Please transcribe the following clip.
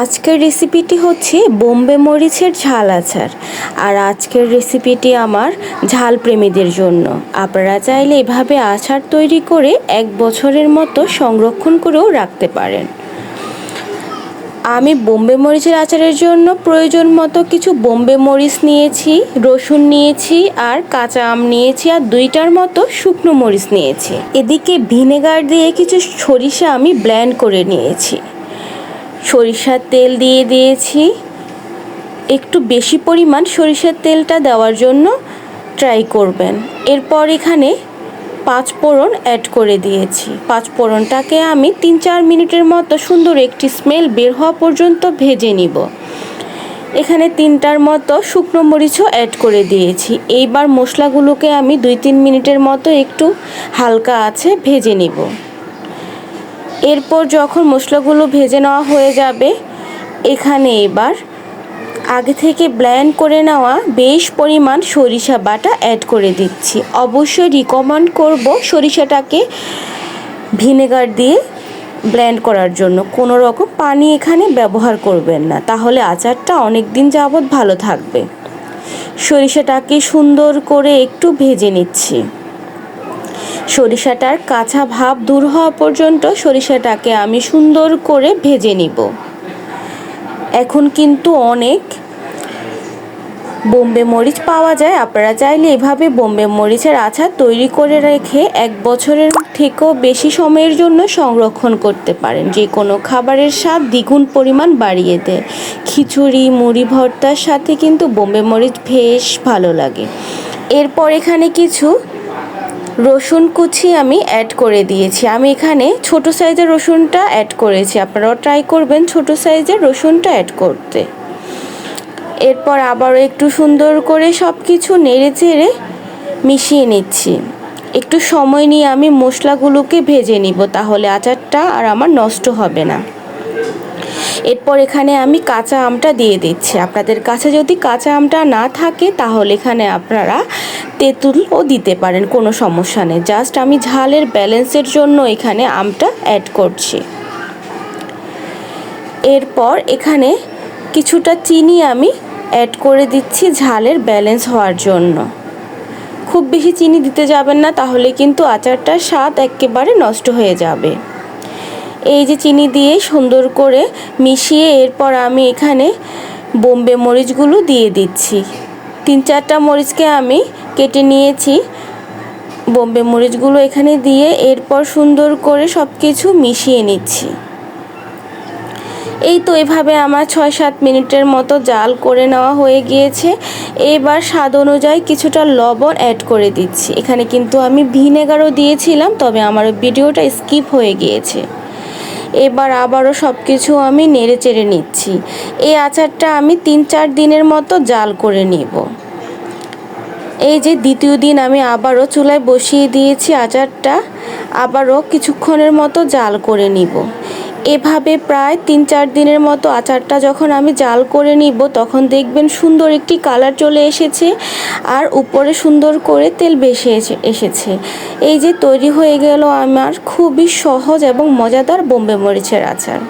আজকের রেসিপিটি হচ্ছে বোম্বে মরিচের ঝাল আচার। আর আজকের রেসিপিটি আমার ঝাল প্রেমীদের জন্য। আপনারা চাইলে এভাবে আচার তৈরি করে এক বছরের মতো সংরক্ষণ করেও রাখতে পারেন। আমি বোম্বে মরিচের আচারের জন্য প্রয়োজন মতো কিছু বোম্বে মরিচ নিয়েছি, রসুন নিয়েছি আর কাঁচা আম নিয়েছি আর দুইটার মতো শুকনো মরিচ নিয়েছি। এদিকে ভিনেগার দিয়ে কিছু সরিষা আমি ব্ল্যান্ড করে নিয়েছি। সরিষার তেল দিয়ে দিয়েছি। একটু বেশি পরিমাণ সরিষার তেলটা দেওয়ার জন্য ট্রাই করবেন। এরপর এখানে পাঁচ ফোড়ন অ্যাড করে দিয়েছি। পাঁচ ফোড়নটাকে আমি তিন চার মিনিটের মতো সুন্দর একটি স্মেল বের হওয়া পর্যন্ত ভেজে নিব। এখানে তিনটার মতো শুকনো মরিচও অ্যাড করে দিয়েছি। এইবার মশলাগুলোকে আমি দুই তিন মিনিটের মতো একটু হালকা আছে ভেজে নিব। এরপর যখন মশলাগুলো ভেজে নেওয়া হয়ে যাবে, এখানে এবার আগে থেকে ব্ল্যান্ড করে নেওয়া বেশ পরিমাণ সরিষা বাটা অ্যাড করে দিচ্ছি। অবশ্যই রিকমেন্ড করব সরিষাটাকে ভিনেগার দিয়ে ব্ল্যান্ড করার জন্য। কোনো রকম পানি এখানে ব্যবহার করবেন না। তাহলে আচারটা অনেক দিন যাবৎ ভালো থাকবে। সরিষাটাকে সুন্দর করে একটু ভেজে নিচ্ছি। সরিষাটার কাঁচা ভাব দূর হওয়া পর্যন্ত সরিষাটাকে আমি সুন্দর করে ভেজে নিব। এখন কিন্তু অনেক বোম্বে মরিচ পাওয়া যায়। আপনারা চাইলে এভাবে বোম্বে মরিচের আচার তৈরি করে রেখে এক বছরের থেকেও বেশি সময়ের জন্য সংরক্ষণ করতে পারেন। যে কোনো খাবারের স্বাদ দ্বিগুণ পরিমাণ বাড়িয়ে দেয়। খিচুড়ি, মুড়ি ভর্তার সাথে কিন্তু বোম্বে মরিচ বেশ ভালো লাগে। এরপর এখানে কিছু রসুন কুচি আমি অ্যাড করে দিয়েছি। আমি এখানে ছোট সাইজের রসুনটা অ্যাড করেছি। আপনারাও ট্রাই করবেন ছোট সাইজের রসুনটা অ্যাড করতে। এরপর আবারও একটু সুন্দর করে সব কিছু নেড়ে চেড়ে মিশিয়ে নিচ্ছি। একটু সময় নিয়ে আমি মশলাগুলোকে ভেজে নিব তাহলে আচারটা আর আমার নষ্ট হবে না। এরপর এখানে আমি কাঁচা আমটা দিয়ে দিচ্ছি। আপনাদের কাছে যদি কাঁচা আমটা না থাকে তাহলে এখানে আপনারা তেঁতুলও দিতে পারেন, কোনো সমস্যা নেই। জাস্ট আমি ঝালের ব্যালেন্সের জন্য এখানে আমটা অ্যাড করছি। এরপর এখানে কিছুটা চিনি আমি অ্যাড করে দিচ্ছি ঝালের ব্যালেন্স হওয়ার জন্য। খুব বেশি চিনি দিতে যাবেন না, তাহলে কিন্তু আচারটার স্বাদ একেবারে নষ্ট হয়ে যাবে। এই যে চিনি দিয়ে সুন্দর করে মিশিয়ে এরপর আমি এখানে বোম্বে মরিচগুলো দিয়ে দিচ্ছি। তিন চারটা মরিচকে আমি কেটে নিয়েছি। বোম্বে মরিচগুলো এখানে দিয়ে এরপর সুন্দর করে সব কিছু মিশিয়ে নিচ্ছি। এই তো এভাবে আমার ছয় সাত মিনিটের মতো জাল করে নেওয়া হয়ে গিয়েছে। এবার স্বাদ অনুযায়ী কিছুটা লবণ অ্যাড করে দিচ্ছি। এখানে কিন্তু আমি ভিনেগারও দিয়েছিলাম, তবে আমার ভিডিওটা স্কিপ হয়ে গিয়েছে। এবার আবারও সব কিছু আমি নেড়ে চেড়ে নিচ্ছি। এই আচারটা আমি তিন চার দিনের মতো জাল করে নিব। এই যে দ্বিতীয় দিন আমি আবারও চুলায় বসিয়ে দিয়েছি আচারটা, আবারও কিছুক্ষণের মতো জাল করে নিব। এভাবে প্রায় তিন চার দিনের মতো আচারটা যখন আমি জাল করে নিব, তখন দেখবেন সুন্দর একটি কালার চলে এসেছে আর উপরে সুন্দর করে তেল বেশি এসেছে। এই যে তৈরি হয়ে গেল আমার খুবই সহজ এবং মজাদার বোম্বে মরিচের আচার।